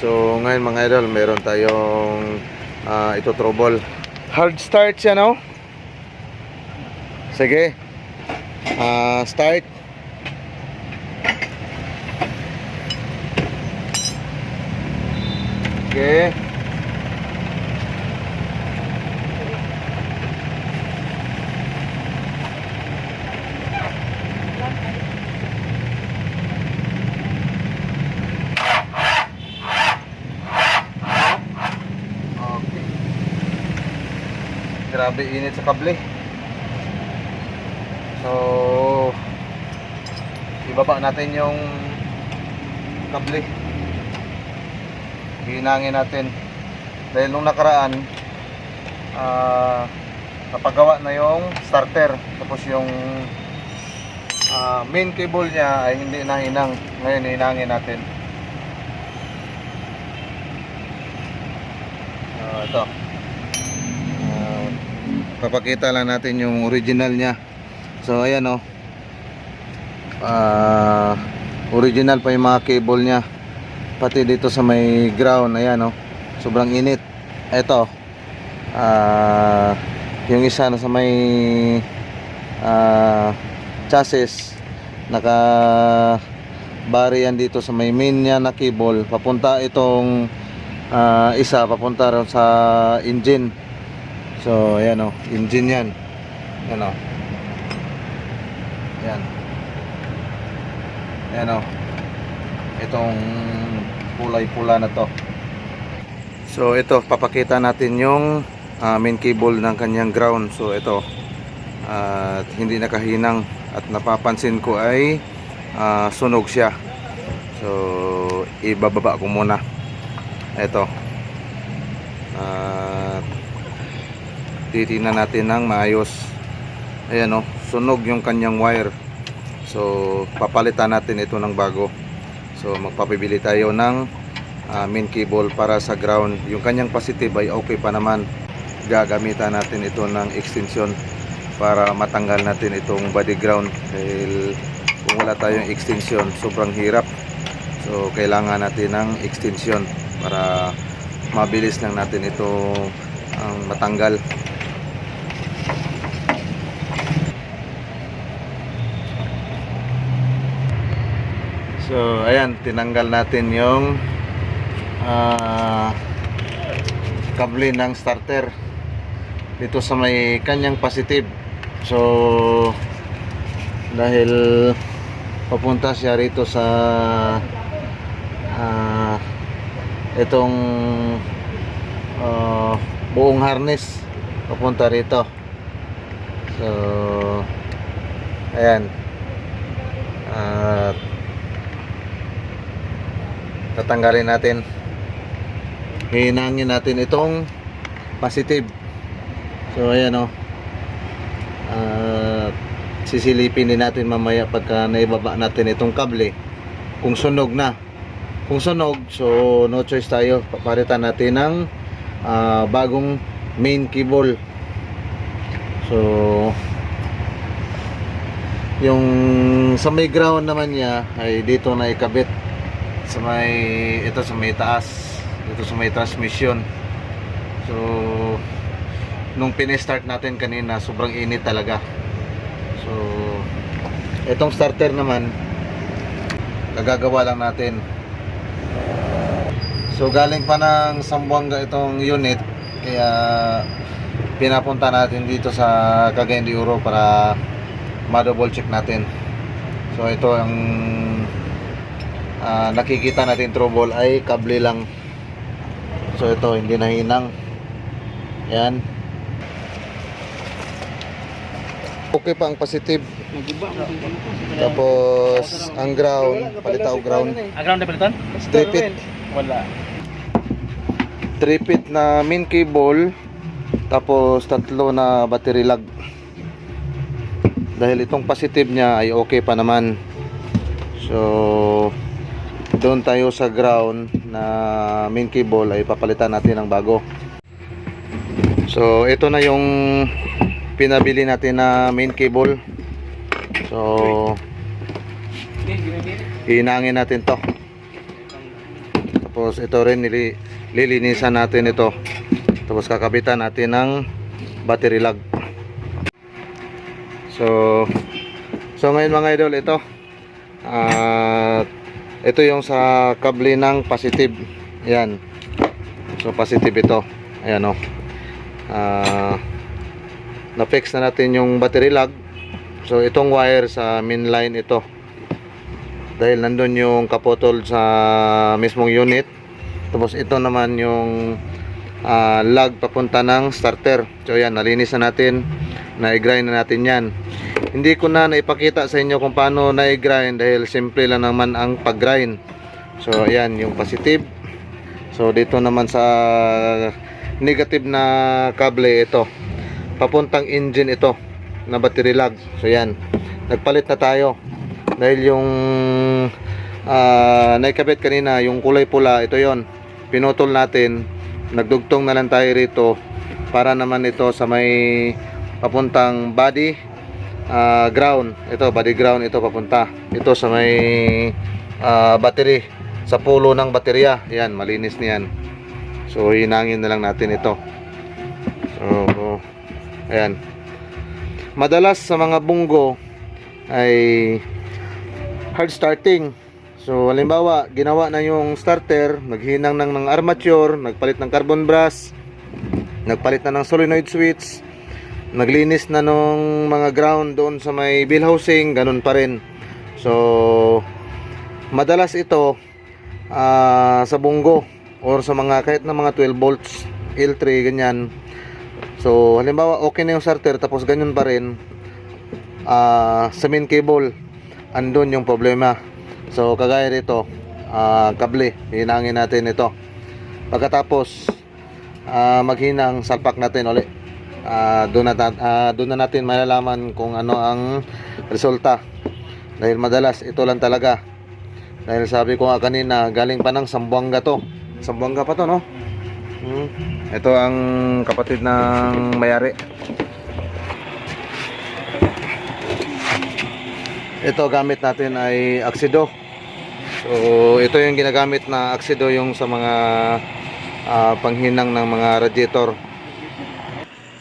So ngayon mga idol, meron tayong ah, ito trouble. Hard start siya no? Sige. Ah, start. Okay. Grabe init sa kable. So, ibaba natin yung kable. Hinangin natin. Dahil nung nakaraan, ah, napagawa na yung starter. Tapos yung ah, main cable niya ay hindi nahinang. Ngayon, hinangin natin. Ah, ito. Papakita lang natin yung original niya. So ayan oh. Ah, original pa yung mga cable niya. Pati dito sa may ground, ayan oh. Sobrang init. Ito. Ah, yung isa na sa may ah, chassis naka bari yan dito sa may main niya na cable papunta itong ah, isa papunta ron sa engine so ayan o engine yan. Yan o yan yan o itong kulay pula na to. So ito papakita natin yung ah, main cable ng kanyang ground. So ito at hindi nakahinang at napapansin ko ay ah, sunog siya. So ibababa ko muna. Ito titingnan natin ng maayos. Ayan o sunog yung kanyang wire. So papalitan natin ito ng bago. So magpapibili tayo ng ah, main cable para sa ground. Yung kanyang positive ay okay pa naman. Gagamitan natin ito ng extension para matanggal natin itong body ground. Dahil kung wala tayong extension sobrang hirap. So kailangan natin ng extension para mabilis lang natin ito ang matanggal so ayan tinanggal natin yung ah, kable ng starter dito sa may kanyang positive. So dahil papunta siya rito sa ah, itong ah, buong harness papunta rito. So ayan tatanggalin natin. Hinangin natin itong positive. So ayan o at sisilipin din natin mamaya pagka naibaba natin itong kable. Kung sunog na. Kung sunog so no choice tayo. Papalitan natin ng ah, bagong main cable. So yung sa may ground naman niya ay dito na ikabit sa may ito sa may taas. Dito sa may transmission. So nung pinestart natin kanina sobrang init talaga. So itong starter naman nagagawa lang natin. So galing pa ng Sambuanga itong unit kaya pinapunta natin dito sa Cagayan de Oro para ma-double check natin. So ito ang ah, nakikita natin trouble ay kable lang. So ito hindi nahinang. Yan okay pa ang positive. Tapos ang ground. Palitaw ground. Ang ground na palitan? strip it Wala. 3 feet na main cable. Tapos tatlo na battery lag. Dahil itong positive niya ay okay pa naman. So doon tayo sa ground na main cable ay papalitan natin ng bago so ito na yung pinabili natin na main cable so hinangin natin to Tapos ito rin nili, lilinisan natin ito. Tapos kakabitan natin ng battery lock. So So ngayon mga idol ito. At ito yung sa kable ng positive. Yan. So positive ito. Ayan o. Ah na-fix na natin yung battery lock. So itong wire sa main line ito. Dahil nandun yung kapotol sa mismong unit. Tapos ito naman yung ah, lug papunta ng starter. So yan, nalinis na natin. Na-grind na natin yan. Hindi ko na naipakita sa inyo kung paano na-grind dahil simple lang naman ang pag-grind. So ayan, yung positive. So dito naman sa negative na kable ito. Papuntang engine ito na battery lag. So yan. Nagpalit na tayo. Dahil yung ah, naikabit kanina, yung kulay pula, ito yon Pinutol natin. Nagdugtong na lang tayo rito para naman ito sa may papuntang body ah, ground. Ito, body ground ito papunta. Ito sa may ah, battery. Sa pulo ng baterya. Yan, malinis niyan. So, hinangin na lang natin ito. So, ayan. Madalas sa mga bunggo ay hard starting. So, halimbawa, ginawa na yung starter, naghinang ng, ng armature, nagpalit ng carbon brass, nagpalit na ng solenoid switch, naglinis na nung mga ground doon sa may bill housing, ganun pa rin. So, madalas ito ah, sa bunggo or sa mga kahit na mga 12 volts, L3, ganyan. So, halimbawa, okay na yung starter tapos ganyan pa rin ah, sa main cable, andun yung problema. So, kagaya nito, ah, kable, hinangin natin ito. Pagkatapos, ah, maghinang salpak natin ulit. Ah, doon na, ah, doon na natin malalaman kung ano ang resulta. Dahil madalas ito lang talaga. Dahil sabi ko nga kanina, galing pa ng Sambuanga to. Sambuanga pa to, no? Hmm. Ito ang kapatid ng mayari. Ito gamit natin ay Axido. So, ito yung ginagamit na Axido yung sa mga ah, panghinang ng mga radiator.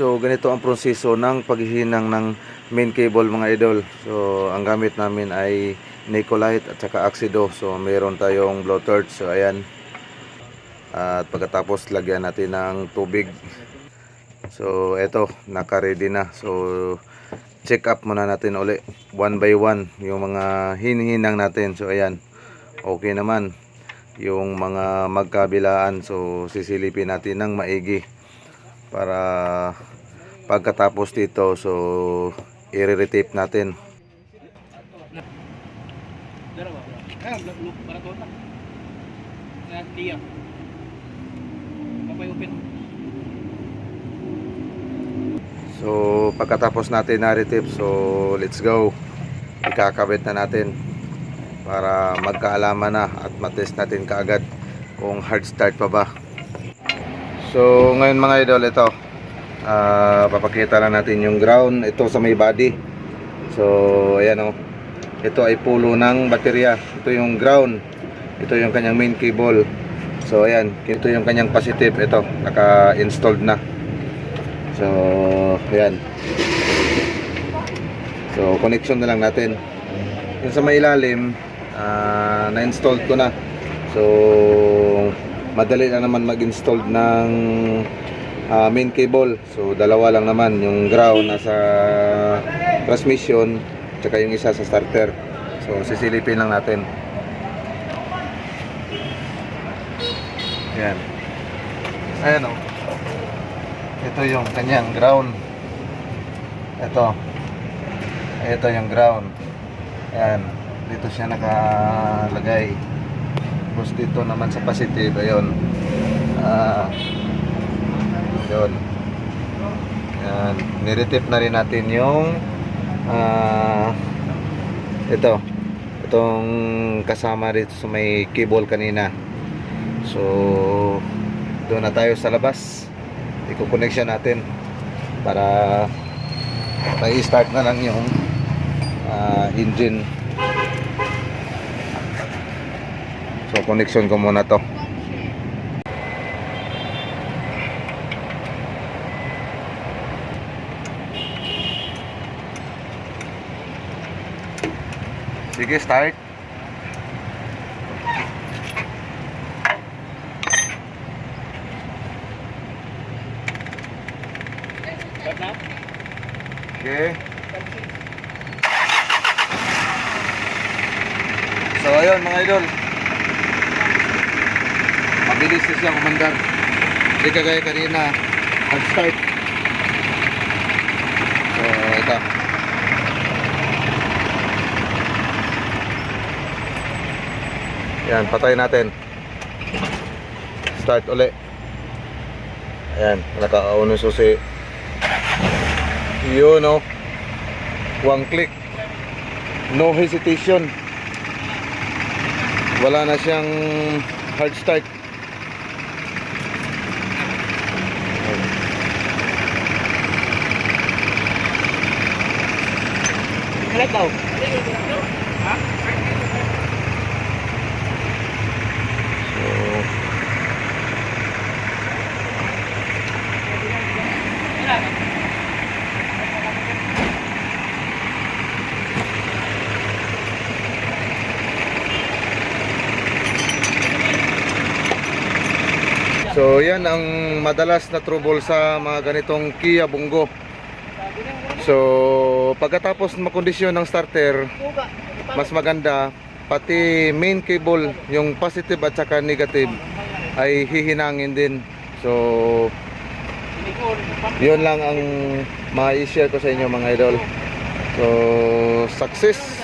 So, ganito ang proseso ng paghihinang ng main cable mga idol. So, ang gamit namin ay Nicolite at saka Axido. So, mayroon tayong blowtorch. So, ayan. At pagkatapos, lagyan natin ng tubig. So, eto, naka-ready na. So, check up muna natin uli. One by one, yung mga hinihinang natin. So, ayan. Okay naman. Yung mga magkabilaan. So, sisilipin natin ng maigi para pagkatapos dito so i-retape natin. So pagkatapos natin na-retape so let's go. Ikakabit na natin para magkaalaman na at matest natin kaagad kung hard start pa ba. So ngayon mga idol ito ah, papakita lang natin yung ground. Ito sa may body. So ayan o ito ay pulo ng baterya. Ito yung ground. Ito yung kanyang main cable. So ayan. Ito yung kanyang positive. Ito naka installed na. So ayan. So connection na lang natin. Yung sa may ilalim ah, na-installed ko na. So madali na naman mag-install ng ah, main cable. So dalawa lang naman. Yung ground nasa transmission tsaka yung isa sa starter. So sisilipin lang natin. Yan ayan o ito yung kanyang ground. Ito. Ito yung ground. Ayan. Dito siya nakalagay. Tapos dito naman sa positive. Ayun. Ah yun yan. Niretip na rin natin yung ah ito. Itong kasama dito sa may cable kanina. So doon na tayo sa labas. I-connection natin para i-start na lang yung ah, engine. So connection ko muna to Sige, start. Okay. So ayun mga idol. Mabilis na siyang umandar. Hindi kagaya kanina. Nag-start. So ito. Yan, patay natin. Start uli. Ayan, nakakaunong susi. Yun oh. One click. No hesitation. Wala na siyang hard start. Kalat daw. Ha? So, So yan ang madalas na trouble sa mga ganitong Kia Bungo. So pagkatapos makondisyon ng starter, mas maganda pati main cable, yung positive at saka negative ay hihinangin din. So yun lang ang ma-share ko sa inyo mga idol. So success